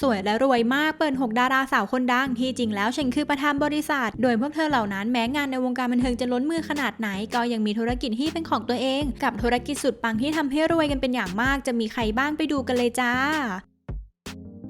สวยและรวยมากเปิดหกดาราสาวคนดัง ที่จริงแล้วฉันคือประธานบริษัท โดยพวกเธอเหล่านั้นแม้งานในวงการบันเทิงจะล้นมือขนาดไหน ก็ยังมีธุรกิจที่เป็นของตัวเอง กับธุรกิจสุดปังที่ทำให้รวยกันเป็นอย่างมาก จะมีใครบ้างไปดูกันเลยจ้า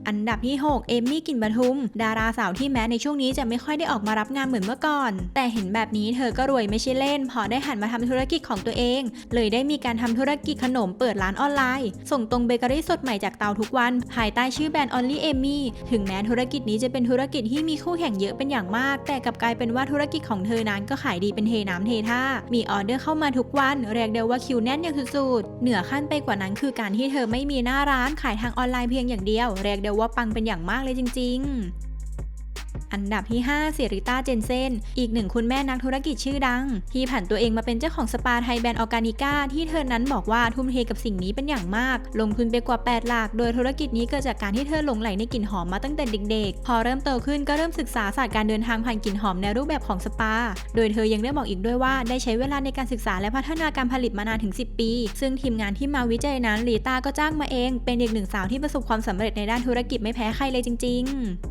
อันดับที่ 6 เอมมี่กลินปทุม ดาราสาวที่แม้ในช่วงนี้จะไม่ค่อยได้ออกมารับงานเหมือนเมื่อก่อน แต่เห็นแบบนี้เธอก็รวยไม่ใช่เล่น พอได้หันมาทำธุรกิจของตัวเอง เลยได้มีการทำธุรกิจขนมเปิดร้านออนไลน์ ส่งตรงเบเกอรี่สดใหม่จากเตาทุกวัน ภายใต้ชื่อแบรนด์ Only Amy ถึงแม้ธุรกิจนี้จะเป็นธุรกิจที่มีคู่แข่งเยอะเป็นอย่างมาก แต่กลับกลายเป็นว่าธุรกิจของเธอนั้นก็ขายดีเป็นเทน้ำเทท่า มีออเดอร์เข้ามาทุกวันเรียกได้ว่าคิวแน่นอย่างสุดๆเหนือขั้นไปกว่านั้นคือการที่เธอไม่มีหน้าร้านขายทางออนไลน์เพียงอย่างเดียวเรียกได้ว่าปังเป็นอย่างมากเลยจริง ๆ อันดับที่ 5 เซริต้า เจนเซน อีกหนึ่งคุณแม่นักธุรกิจชื่อดัง ที่ผันตัวเองมาเป็นเจ้าของสปาไทยแบรนด์ออร์แกนิก้าที่เธอนั้นบอกว่าทุ่มเทกับสิ่งนี้เป็นอย่างมาก ลงทุนไปกว่า 8 หลัก โดยธุรกิจนี้เกิดจากการที่เธอหลงไหลในกลิ่นหอมมาตั้งแต่เด็กๆ พอเริ่มโตขึ้นก็เริ่มศึกษาศาสตร์การเดินทางผ่านกลิ่นหอมในรูปแบบของสปา โดยเธอยังได้บอกอีกด้วยว่าได้ใช้เวลาในการศึกษาและพัฒนาการผลิตมานานถึง 10 ปี ซึ่งทีมงานที่มาวิจัยนั้นลีต้าก็จ้างมาเอง เป็นอีกหนึ่งสาวที่ประสบความสำเร็จในด้านธุรกิจไม่แพ้ใครเลยจริง ๆ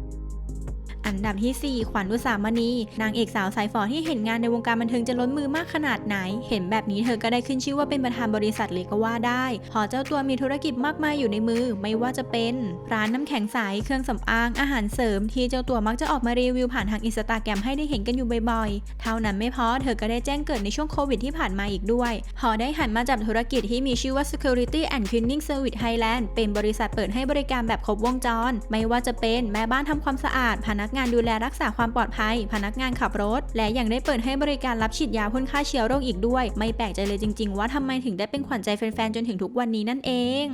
อันดับที่ 4 ขวัญอุสามณี นางเอกสาวสายฝอที่เห็นงานในวงการบันเทิงจะล้นมือมากขนาดไหน เห็นแบบนี้เธอก็ได้ขึ้นชื่อว่าเป็นประธานบริษัทเลยก็ว่าได้ พอเจ้าตัวมีธุรกิจมากมายอยู่ในมือ ไม่ว่าจะเป็น ร้านน้ำแข็งใส เครื่องสำอาง อาหารเสริม ที่เจ้าตัวมักจะออกมารีวิวผ่านทางอินสตาแกรมให้ได้เห็นกันอยู่บ่อยๆ เท่านั้นไม่พอ เธอก็ได้แจ้งเกิดในช่วงโควิดที่ผ่านมาอีกด้วย พอได้หันมาจับธุรกิจที่มีชื่อว่า Security and Cleaning Service Thailand เป็นบริษัทเปิดให้บริการแบบครบวงจร ไม่ว่าจะเป็นแม่บ้านทำความสะอาดพนักงานดูแลรักษาความปลอดภัย พนักงานขับรถ และยังได้เปิดให้บริการรับฉีดยาพ่นฆ่าเชื้อโรคอีกด้วย ไม่แปลกใจเลยจริง ๆ ว่าทำไมถึงได้เป็นขวัญใจแฟนๆจนถึงทุกวันนี้นั่นเอง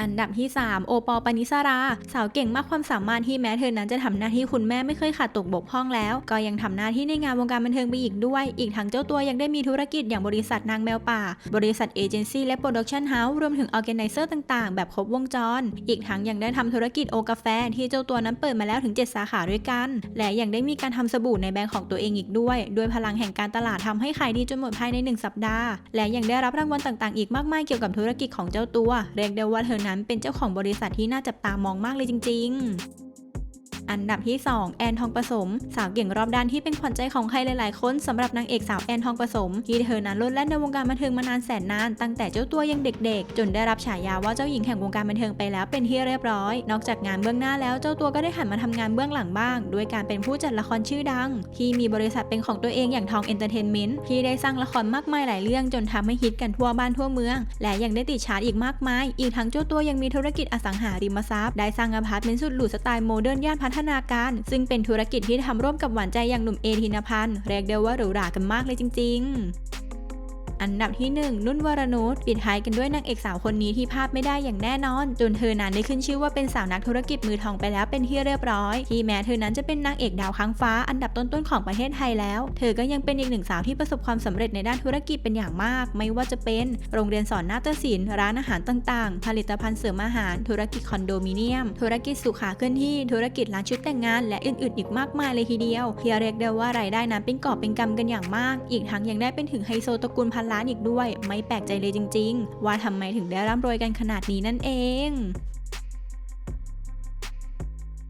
อันดับที่ 3 โอปอลปานิสรา สาวเก่งมากความสามารถที่แม้เธอนั้นจะทำหน้าที่คุณแม่ไม่เคยขาดตกบกพร่องแล้ว ก็ยังทำหน้าที่ในงานวงการบันเทิงไปอีกด้วย อีกทั้งเจ้าตัวยังได้มีธุรกิจอย่างบริษัทนางแมวป่า บริษัทเอเจนซี่และโปรดักชันเฮาส์รวมถึงออแกไนเซอร์ต่างๆ แบบครบวงจร อีกทั้งยังได้ทำธุรกิจโอกาแฟที่เจ้าตัวนั้นเปิดมาแล้วถึง 7 สาขาด้วยกัน และยังได้มีการทำสบู่ในแบรนด์ของตัวเองอีกด้วย ด้วยพลังแห่งการตลาดทำให้ขายดีจนหมดภายใน 1 สัปดาห์ และยังได้รับรางวัลต่างๆ อีกมากมายเกี่ยวกับธุรกิจของเจ้าตัว เรียกได้ว่าเธอนั้นเป็นเจ้าของบริษัทที่น่าจับตามองมากเลยจริง ๆ อันดับที่ 2 แอนทองผสม สาวเก่งรอบด้านที่เป็นขวัญใจของใครหลาย ๆ คนสำหรับนางเอกสาวแอนทองผสม ที่เธอนั้นลดแล่นในวงการบันเทิงมานานแสนนาน ตั้งแต่เจ้าตัวยังเด็ก ๆ จนได้รับฉายาว่าเจ้าหญิงแห่งวงการบันเทิงไปแล้วเป็นที่เรียบร้อย นอกจากงานเบื้องหน้าแล้วเจ้าตัวก็ได้หันมาทำงานเบื้องหลังบ้าง ด้วยการเป็นผู้จัดละครชื่อดัง ที่มีบริษัทเป็นของตัวเองอย่างทองเอนเตอร์เทนเมนต์ที่ได้สร้างละครมากมายหลายเรื่องจนทำให้ฮิตกันทั่วบ้านทั่วเมือง และยังได้ติดชาร์ตอีกมากมาย อีกทั้งเจ้าตัวยังมีธุรกิจอสังหาริมทรัพย์ได้สร้างอพาร์ตเมนต์สุดหรูสไตล์โมเดิร์นย่านพัฒนาการ ซึ่งเป็นธุรกิจที่ทำร่วมกับหวานใจอย่างหนุ่มเอธินพันธ์เรียกได้ว่าหรูหรากันมากเลยจริง ๆ อันดับที่ 1 นุ่นวรนุชปิดท้ายกันด้วยนางเอกสาวคนนี้ที่พลาดไม่ได้อย่างแน่นอน จนเธอนั้นได้ขึ้นชื่อว่าเป็นสาวนักธุรกิจมือทองไปแล้วเป็นที่เรียบร้อย ที่แม้เธอนั้นจะเป็นนางเอกดาวค้างฟ้า อันดับต้นๆของประเทศไทยแล้ว เธอก็ยังเป็นอีกหนึ่งสาวที่ประสบความสำเร็จในด้านธุรกิจเป็นอย่างมาก ไม่ว่าจะเป็น โรงเรียนสอนนาฏศิลป์ร้านอาหารต่างๆ ผลิตภัณฑ์เสริมอาหาร ธุรกิจคอนโดมิเนียม ธุรกิจสุขาเคลื่อนที่ธุรกิจร้านชุดแต่งงาน และอื่นๆ อีกมากมายเลยทีเดียวที่เรียกได้ว่ารายได้นั้นเป็นกอบเป็นกำกันอย่างมาก อีกทั้งยังได้เป็นถึงไฮโซตระกูลพันล้านอีกด้วย ไม่แปลกใจเลยจริง ๆ ว่าทำไมถึงได้ร่ำรวยกันขนาดนี้นั่นเอง